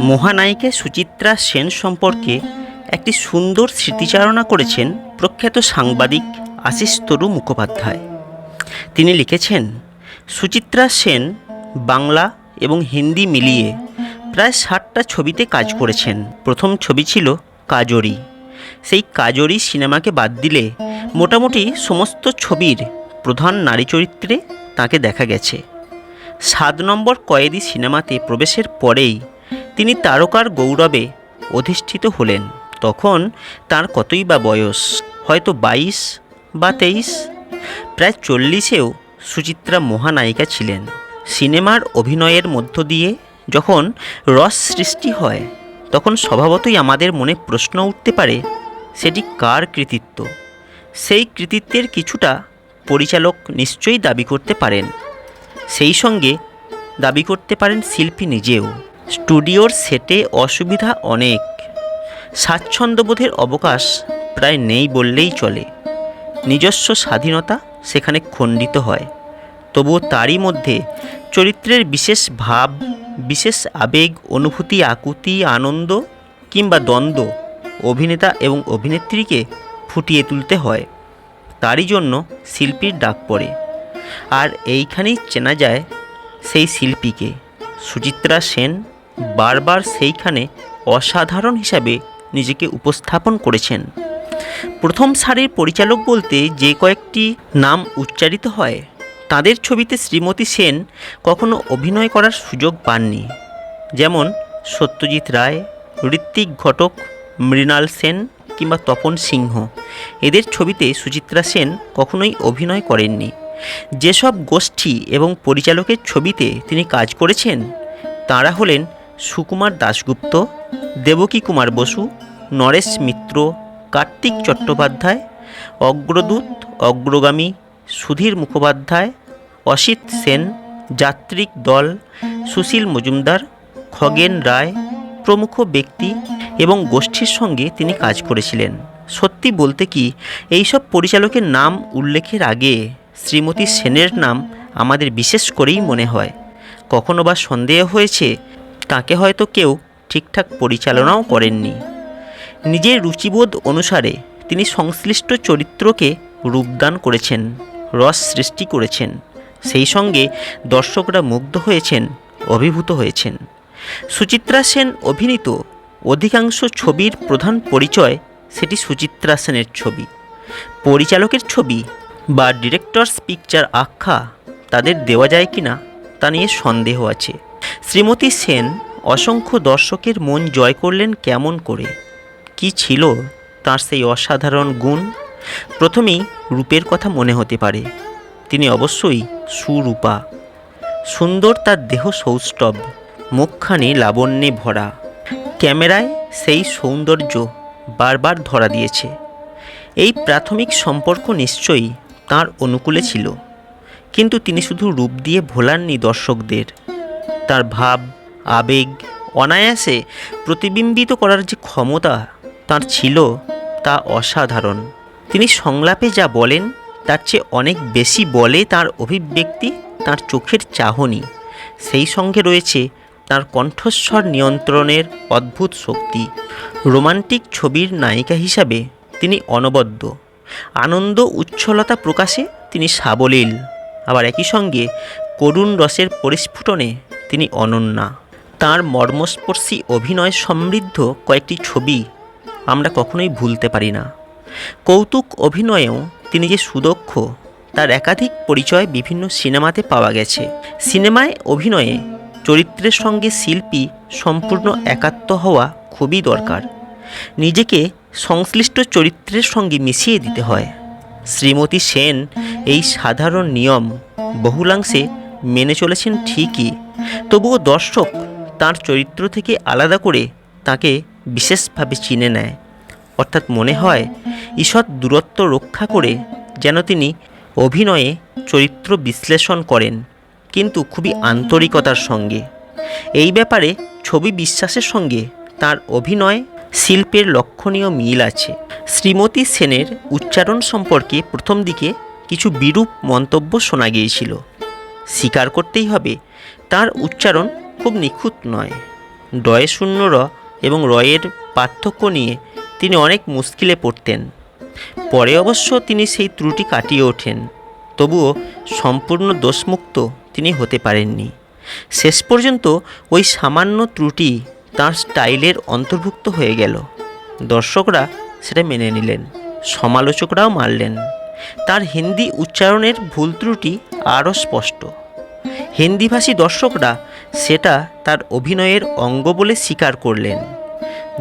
মহানায়িকা সুচিত্রা সেন সম্পর্কে একটি সুন্দর স্মৃতিচারণা করেছেন প্রখ্যাত সাংবাদিক আশিস তরু মুখোপাধ্যায়। তিনি লিখেছেন, সুচিত্রা সেন বাংলা এবং হিন্দি মিলিয়ে প্রায় ষাটটা ছবিতে কাজ করেছেন। প্রথম ছবি ছিল কাজরি। সেই কাজরি সিনেমাকে বাদ দিলে মোটামুটি সমস্ত ছবির প্রধান নারী চরিত্রে তাকে দেখা গেছে। সাত নম্বর কয়েদি সিনেমাতে প্রবেশের পরেই তিনি তারকার গৌরবে অধিষ্ঠিত হলেন। তখন তার কতই বা বয়স? হয়তো বাইশ বা তেইশ? প্রায় চল্লিশেও সুচিত্রা মহানায়িকা ছিলেন। সিনেমার অভিনয়ের মধ্য দিয়ে যখন রস সৃষ্টি হয়, তখন স্বভাবতই আমাদের মনে প্রশ্ন উঠতে পারে, সেটি কার কৃতিত্ব? সেই কৃতিত্বের কিছুটা পরিচালক নিশ্চয়ই দাবি করতে পারেন। সেই সঙ্গে দাবি করতে পারেন শিল্পী নিজেও। স্টুডিওর সেটে অসুবিধা অনেক। স্বাচ্ছন্দ্যবোধের অবকাশ প্রায় নেই বললেই চলে। নিজস্ব স্বাধীনতা সেখানে খণ্ডিত হয়। তবুও তারই মধ্যে চরিত্রের বিশেষ ভাব, বিশেষ আবেগ, অনুভূতি, আকুতি, আনন্দ কিংবা দ্বন্দ্ব অভিনেতা এবং অভিনেত্রীকে ফুটিয়ে তুলতে হয়। তারই জন্য শিল্পীর ডাক পড়ে। আর এইখানেই চেনা যায় সেই শিল্পীকে। সুচিত্রা সেন বারবার সেইখানে অসাধারণ হিসাবে নিজেকে উপস্থাপন করেছেন। প্রথম সারির পরিচালক বলতে যে কয়েকটি নাম উচ্চারিত হয়, তাদের ছবিতে শ্রীমতী সেন কখনো অভিনয় করার সুযোগ পাননি। যেমন সত্যজিৎ রায়, ঋত্বিক ঘটক, মৃণাল সেন কিংবা তপন সিংহ। এদের ছবিতে সুচিত্রা সেন কখনোই অভিনয় করেননি। যেসব গোষ্ঠী এবং পরিচালকের ছবিতে তিনি কাজ করেছেন, তাঁরা হলেন সুকুমার দাশগুপ্ত, দেবকী কুমার বসু, নরেশ মিত্র, কার্তিক চট্টোপাধ্যায়, অগ্রদূত অগ্রগামী, সুধীর মুখোপাধ্যায়, অসিত সেন, যাত্রিক দল, সুশীল মজুমদার, খগেন রায় প্রমুখ ব্যক্তি এবং গোষ্ঠীর সঙ্গে তিনি কাজ করেছিলেন। সত্যি বলতে কি, এইসব পরিচালকের নাম উল্লেখের আগে শ্রীমতী সেনের নাম আমাদের বিশেষ করেই মনে হয়। কখনো বা সন্দেহ হয়েছে তাকে হয়তো কেউ ঠিকঠাক পরিচালনাও করেননি। নিজের রুচিবোধ অনুসারে তিনি সংশ্লিষ্ট চরিত্রকে রূপদান করেছেন, রস সৃষ্টি করেছেন। সেই সঙ্গে দর্শকরা মুগ্ধ হয়েছেন, অভিভূত হয়েছেন। সুচিত্রা সেন অভিনীত অধিকাংশ ছবির প্রধান পরিচয় সেটি সুচিত্রা সেনের ছবি। পরিচালকের ছবি বা ডিরেক্টরস পিকচার আখ্যা তাদের দেওয়া যায় কি না তা নিয়ে সন্দেহ আছে। শ্রীমতী সেন অসংখ্য দর্শকের মন জয় করলেন কেমন করে? কি ছিল তার সেই অসাধারণ গুণ? প্রথমেই রূপের কথা মনে হতে পারে। তিনি অবশ্যই সুরূপা। সুন্দর তার দেহ সৌষ্ঠব মুখখানি লাবণ্যে ভরা। ক্যামেরায় সেই সৌন্দর্য বারবার ধরা দিয়েছে। এই প্রাথমিক সম্পর্ক নিশ্চয়ই তার অনুকূলে ছিল। কিন্তু তিনি শুধু রূপ দিয়ে ভোলাননি দর্শকদের। তার ভাব, আবেগ, অনায়াসে প্রতিবিম্বিত করার যে ক্ষমতা তার ছিল তা অসাধারণ। তিনি সংলাপে যা বলেন, তার চেয়ে অনেক বেশি বলে তার অভিব্যক্তি তার চোখের চাহনি। সেই সঙ্গে রয়েছে তার কণ্ঠস্বর নিয়ন্ত্রণের অদ্ভুত শক্তি। রোমান্টিক ছবির নায়িকা হিসাবে তিনি অনবদ্য। আনন্দ উচ্ছলতা প্রকাশে তিনি সাবলীল। আবার একই সঙ্গে করুণ রসের পরিস্ফুটনে তিনি অনন্যা। তার মর্মস্পর্শী অভিনয় সমৃদ্ধ কয়েকটি ছবি আমরা কখনোই ভুলতে পারি না। কৌতুক অভিনয়েও তিনি যে সুদক্ষ, তার একাধিক পরিচয় বিভিন্ন সিনেমাতে পাওয়া গেছে। সিনেমায় অভিনয়ে চরিত্রের সঙ্গে শিল্পী সম্পূর্ণ একাত্ম হওয়া খুবই দরকার। নিজেকে সংশ্লিষ্ট চরিত্রের সঙ্গে মিশিয়ে দিতে হয়। শ্রীমতী সেন এই সাধারণ নিয়ম বহুলাংশে মেনে চলেছেন ঠিকই, তবুও দর্শক তার চরিত্র থেকে আলাদা করে তাকে বিশেষভাবে চিনে নেয়। অর্থাৎ মনে হয়, ঈষৎ দূরত্ব রক্ষা করে যেন তিনি অভিনয়ে চরিত্র বিশ্লেষণ করেন, কিন্তু খুবই আন্তরিকতার সঙ্গে। এই ব্যাপারে ছবি বিশ্বাসের সঙ্গে তার অভিনয় শিল্পের লক্ষণীয় মিল আছে। শ্রীমতী সেনের উচ্চারণ সম্পর্কে প্রথম দিকে কিছু বিরূপ মন্তব্য শোনা গিয়েছিল। স্বীকার করতেই হবে, তার উচ্চারণ খুব নিখুঁত নয়। ডয়ে শূন্য র এবং রয়ের পার্থক্য নিয়ে তিনি অনেক মুশকিলে পড়তেন। পরে অবশ্য তিনি সেই ত্রুটি কাটিয়ে ওঠেন, তবুও সম্পূর্ণ দোষমুক্ত তিনি হতে পারেননি। শেষ পর্যন্ত ওই সামান্য ত্রুটি তার স্টাইলের অন্তর্ভুক্ত হয়ে গেল। দর্শকরা সেটা মেনে নিলেন, সমালোচকরাও মানলেন। তার হিন্দি উচ্চারণের ভুল ত্রুটি আরও স্পষ্ট। হিন্দিভাষী দর্শকরা সেটা তার অভিনয়ের অঙ্গ বলে স্বীকার করলেন।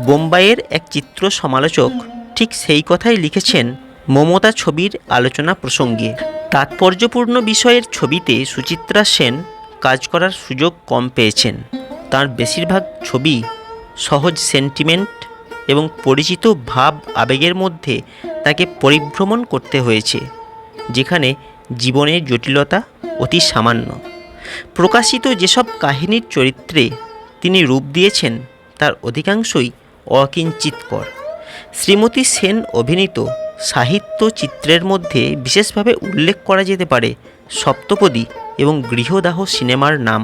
বোম্বাইয়ের এক চিত্র সমালোচক ঠিক সেই কথাই লিখেছেন মমতা ছবির আলোচনা প্রসঙ্গে। তাৎপর্যপূর্ণ বিষয়ের ছবিতে সুচিত্রা সেন কাজ করার সুযোগ কম পেয়েছেন। তার বেশিরভাগ ছবি সহজ সেন্টিমেন্ট এবং পরিচিত ভাব আবেগের মধ্যে তাকে পরিভ্রমণ করতে হয়েছে, যেখানে জীবনের জটিলতা অতি সামান্য। প্রকাশিত যেসব কাহিনীর চরিত্রে তিনি রূপ দিয়েছেন, তার অধিকাংশই অকিঞ্চিতকর। শ্রীমতী সেন অভিনীত সাহিত্য চিত্রের মধ্যে বিশেষভাবে উল্লেখ করা যেতে পারে সপ্তপদী এবং গৃহদাহ সিনেমার নাম।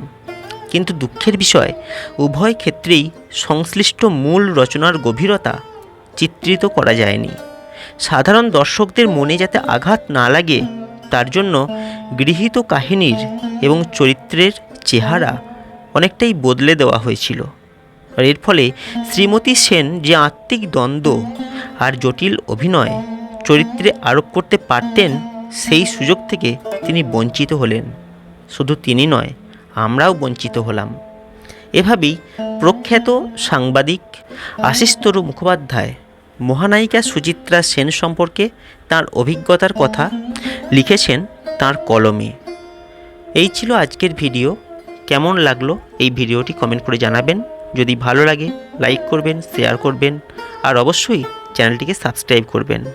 কিন্তু দুঃখের বিষয়, উভয় ক্ষেত্রেই সংশ্লিষ্ট মূল রচনার গভীরতা চিত্রিত করা যায়নি। সাধারণ দর্শকদের মনে যাতে আঘাত না লাগে, তার জন্য গৃহীত কাহিনীর এবং চরিত্রের চেহারা অনেকটাই বদলে দেওয়া হয়েছিল। আর এর ফলে শ্রীমতী সেন যে আত্মিক দ্বন্দ্ব আর জটিল অভিনয় চরিত্রে আরোপ করতে পারতেন, সেই সুযোগ থেকে তিনি বঞ্চিত হলেন। শুধু তিনি নয়, আমরাও বঞ্চিত হলাম। এভাবেই প্রখ্যাত সাংবাদিক আশিস তরু মুখোপাধ্যায় মহানায়িকা সুচিত্রা সেন সম্পর্কে তার অভিজ্ঞতার কথা লিখেছেন তার কলমে। এই ছিল আজকের ভিডিও। কেমন লাগল এই ভিডিওটি কমেন্ট করে জানাবেন। যদি ভালো লাগে, লাইক করবেন, শেয়ার করবেন, আর অবশ্যই চ্যানেলটিকে সাবস্ক্রাইব করবেন।